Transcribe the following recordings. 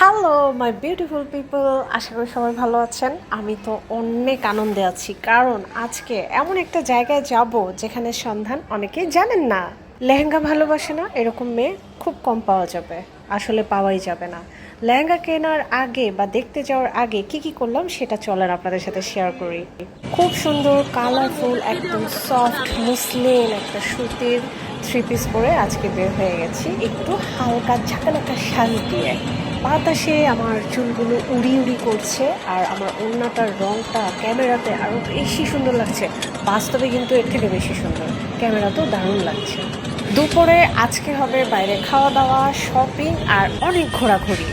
Hello my beautiful people আশা করি সবাই ভালো আছেন। আমি তো অনেক আনন্দে আছি, কারণ আজকে এমন একটা জায়গায় যাব যেখানে সন্ধান অনেকে জানেন না। লেহেঙ্গা ভালোবাসে না, এরকম মেয়ে খুব কম পাওয়া যাবে। আসলে পাওয়াই যাবে না। লেহেঙ্গা কেনার আগে বা দেখতে যাওয়ার আগে কি কি করলাম সেটা চলেন আপনাদের সাথে শেয়ার করি। খুব সুন্দর কালারফুল একদম সফট মুসলিম একটা সুতির থ্রি পিস পরে আজকে বের হয়ে গেছি। একটু হালকা ঝাঁকানাকা শাল দিয়ে। বাতাসে আমার চুলগুলো উড়ি উড়ি করছে আর আমার ওড়নাটার রঙটা ক্যামেরাতে আরও বেশি সুন্দর লাগছে। বাস্তবে কিন্তু এর থেকে বেশি সুন্দর। ক্যামেরাতেও দারুণ লাগছে। দুপুরে আজকে হবে বাইরে খাওয়া দাওয়া শপিং আর অনেক ঘোরাঘুরি।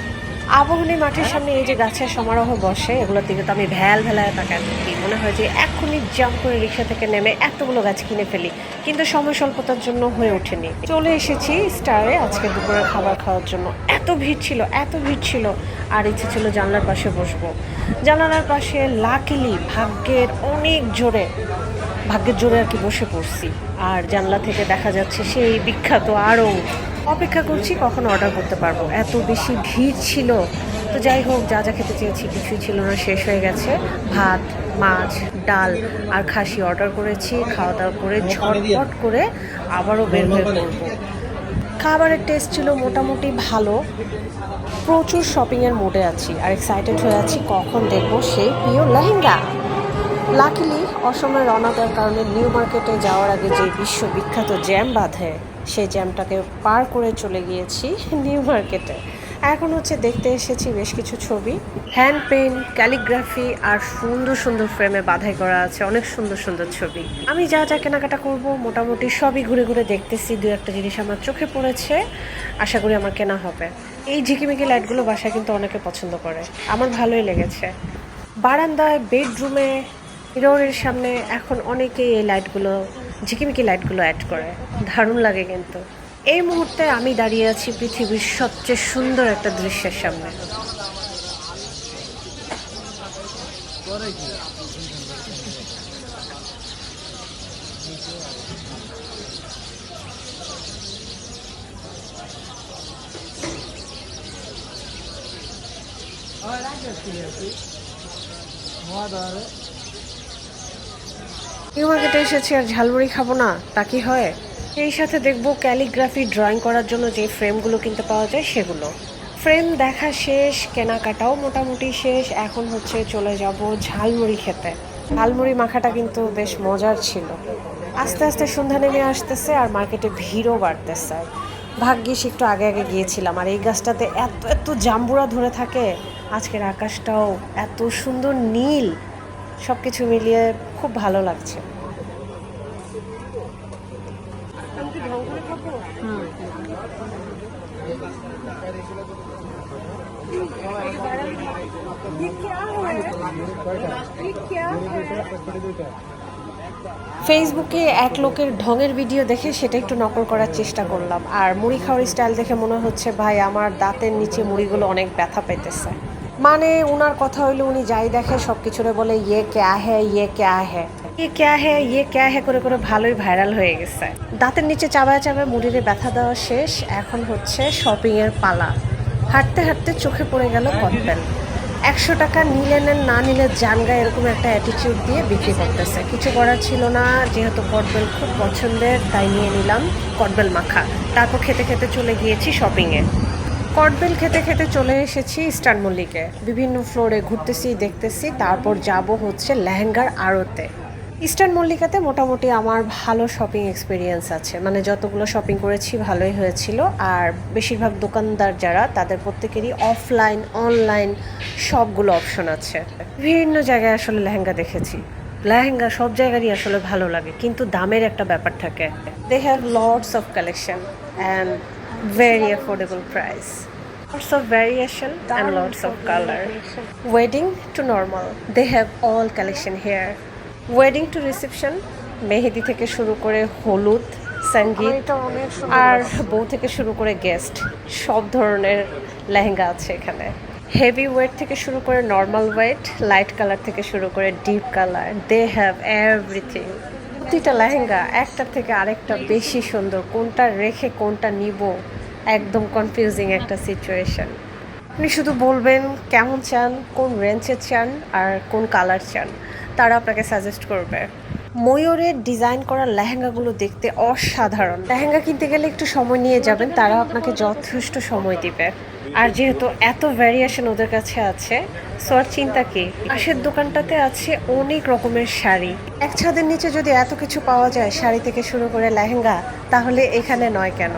আবহনী মাঠের সামনে এই যে গাছের সমারোহ বসে, এগুলোর দিকে তো আমি ভ্যাল ভেলায় তাকায় থাকি মনে হয় যে এক্ষুনি জাম্প করে রিক্সা থেকে নেমে এতগুলো গাছ কিনে ফেলি? কিন্তু সময় স্বল্পতার জন্য হয়ে ওঠেনি। চলে এসেছি স্টারে আজকে দুপুরে খাবার খাওয়ার জন্য। এত ভিড় ছিল, এত ভিড় ছিল। আর ইচ্ছে ছিল জানলার পাশে বসবো। জানালার পাশে লাকিলি ভাগ্যের অনেক জোরে ভাগ্যের জোরে আর কি বসে পড়ছি। আর জানলা থেকে দেখা যাচ্ছে সেই বিখ্যাত আরও। অপেক্ষা করছি কখন অর্ডার করতে পারব। এত বেশি ভিড় ছিল। তো যাই হোক, যা যা খেতে চেয়েছি কিছুই ছিল না, শেষ হয়ে গেছে। ভাত, মাছ, ডাল আর খাসি অর্ডার করেছি। খাওয়া দাওয়া করে ঝটপট করে আবারও বের হয়ে পড়ব। খাবারের টেস্ট ছিল মোটামুটি ভালো। প্রচুর শপিংয়ের মোডে আছি। আর এক্সাইটেড হয়ে আছি কখন দেখব সেই প্রিয় লেহেঙ্গা। লাকিলি অসময়ে রওনা দেওয়ার কারণে নিউ মার্কেটে যাওয়ার আগে যে বিশ্ববিখ্যাত জ্যাম বাঁধে, সেই জ্যামটাকে পার করে চলে গিয়েছি নিউ মার্কেটে। এখন হচ্ছে দেখতে এসেছি বেশ কিছু ছবি। হ্যান্ড পেন ক্যালিগ্রাফি আর সুন্দর সুন্দর ফ্রেমে বাধাই করা আছে, অনেক সুন্দর সুন্দর ছবি। আমি যা যা কেনাকাটা করব মোটামুটি সবই ঘুরে ঘুরে দেখতেছি, দু একটা জিনিস আমার চোখে পড়েছে, আশা করি আমার কেনা হবে। এই ঝিকিমিকি লাইটগুলো বাসায় কিন্তু অনেকে পছন্দ করে, আমার ভালোই লেগেছে। বারান্দায় বেডরুমে মিররের সামনে এখন অনেকেই এই লাইটগুলো ঝিকিমিকি লাইটগুলো অ্যাড করে। দারুণ লাগে কিন্তু। এই মুহূর্তে আমি দাঁড়িয়ে আছি পৃথিবীর সবচেয়ে সুন্দর একটা দৃশ্যের সামনে। নিউ মার্কেটে এসেছি আর ঝালমুড়ি খাব না, তা কি হয়? এই সাথে দেখব ক্যালিগ্রাফি ড্রয়িং করার জন্য যে ফ্রেমগুলো কিনতে পাওয়া যায় সেগুলো। ফ্রেম দেখা শেষ, কেনাকাটাও মোটামুটি শেষ, এখন হচ্ছে চলে যাব ঝালমুড়ি খেতে। ঝালমুড়ি মাখাটা কিন্তু বেশ মজার ছিল। আস্তে আস্তে সন্ধ্যা নেমে আসতেছে আর মার্কেটে ভিড়ও বাড়তেছে। ভাগ্যিস একটু আগে আগে গিয়েছিলাম আর এই গাছটাতে এত এত জাম্বুরা ধরে থাকে। আজকের আকাশটাও এত সুন্দর নীল। সব কিছু মিলিয়ে খুব ভালো লাগছে। ফেসবুকে এক লোকের ঢঙের ভিডিও দেখে সেটা একটু নকল করার চেষ্টা করলাম। আর মুড়ি খাওয়ার স্টাইল দেখে মনে হচ্ছে, ভাই, আমার দাঁতের নিচে মুড়িগুলো অনেক ব্যথা পেতেছে মানে উনার কথা হইল উনি যাই দেখে সব কিছুরে বলে ইয়ে ক্যা হে ইয়ে ক্যা হে। ইয়ে ক্যা হে ইয়ে ক্যা হে করে করে ভালোই ভাইরাল হয়ে গেছে। দাঁতের নিচে চাবায় চাবায় মুড়িরে ব্যথা দেওয়া শেষ, এখন হচ্ছে শপিং এর পালা। হাঁটতে হাঁটতে চোখে পড়ে গেল কটবেল একশো টাকা নিলে নেন, না নিলে জানগা এরকম একটা অ্যাটিটিউড দিয়ে বিক্রি করতেছে। কিছু করার ছিল না, যেহেতু কটবেল খুব পছন্দের, তাই নিয়ে নিলাম কটবেল মাখা। তারপর খেতে খেতে চলে গিয়েছি শপিংয়ে কটবেল খেতে খেতে চলে এসেছি ইস্টার্ন মল্লিকে। বিভিন্ন ফ্লোরে ঘুরতেছি, দেখতেছি, তারপর যাব হচ্ছে লেহেঙ্গার আড়তে। ইস্টার্ন মল্লিকাতে মোটামুটি আমার ভালো শপিং এক্সপিরিয়েন্স আছে। মানে যতগুলো শপিং করেছি, ভালোই হয়েছিল। আর বেশিরভাগ দোকানদার যারা, তাদের প্রত্যেকেরই অফলাইন অনলাইন সবগুলো অপশন আছে। বিভিন্ন জায়গায় আসলে লেহেঙ্গা দেখেছি। লেহেঙ্গা সব জায়গারই আসলে ভালো লাগে, কিন্তু দামের একটা ব্যাপার থাকে। They have lots of collection and very affordable price Lots of variation and lots of color. Wedding to normal. They have all collection here. Wedding to reception mehndi থেকে শুরু করে হলুদ সংগীত আর বউ থেকে শুরু করে গেস্ট সব ধরনের লেহেঙ্গা আছে এখানে হেভি ওয়েট থেকে শুরু করে নর্মাল ওয়েট লাইট কালার থেকে শুরু করে deep colour they have everything প্রতিটা লেহেঙ্গা একটার থেকে আরেকটা বেশি সুন্দর কোনটা রেখে কোনটা নিব একদম কনফিউজিং একটা সিচুয়েশন আপনি শুধু বলবেন কেমন চান, কোন রেঞ্জের চান, আর কোন কালার চান, তারা আপনাকে সাজেস্ট করবে। ময়ূরের ডিজাইন করা লেহেঙ্গাগুলো দেখতে অসাধারণ। লেহেঙ্গা কিনতে গেলে একটু সময় নিয়ে যাবেন তারা আপনাকে যথেষ্ট সময় দিবে। আর যেহেতু এত ভ্যারিয়েশন ওদের কাছে আছে সো আর চিন্তা কি? পাশের দোকানটাতে আছে অনেক রকমের শাড়ি। এক ছাদের নিচে যদি এত কিছু পাওয়া যায়, শাড়ি থেকে শুরু করে লেহেঙ্গা, তাহলে এখানে নয় কেন?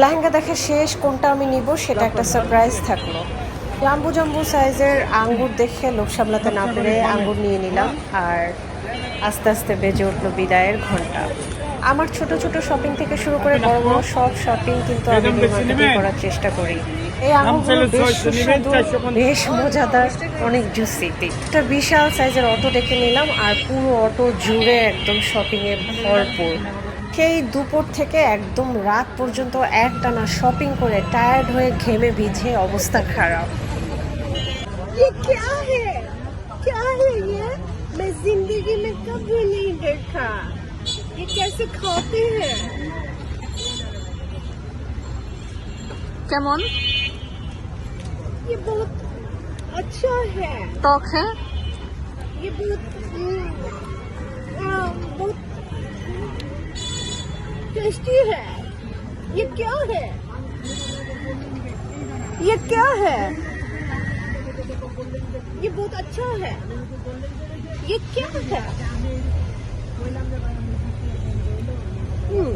লেহেঙ্গা দেখে শেষ কোনটা আমি নিব সেটা একটা সারপ্রাইজ থাকল। জাম্বু জাম্বু সাইজের আঙ্গুর দেখে লোক সামলাতে না পেরে আঙ্গুর নিয়ে নিলাম আর আস্তে আস্তে বেজে উঠল বিদায়ের ঘণ্টা। আমার ছোট ছোট শপিং থেকে শুরু করে বড় বড় সব শপিং কিন্তু আমি করার চেষ্টা করি। এই আঙ্গুরগুলো বেশ সুস্বাদু বেশ মজাদার অনেক জুসি একটা বিশাল সাইজের অটো ডেকে নিলাম আর পুরো অটো জুড়ে একদম শপিং এ ভরপুর। সেই দুপুর থেকে একদম রাত পর্যন্ত একটানা শপিং করে টায়ার্ড হয়ে ঘেমে ভিজে অবস্থা খারাপ ये क्या है क्या है ये मैं जिंदगी में कभी नहीं देखा ये कैसे खाते हैं কেমন ये बहुत अच्छा है টক হ্যাঁ ये बहुत हम्म, आ, बहुत टेस्टी है। ये क्या है? ये क्या है? ये बहुत अच्छा है। ये क्या है? हम्म।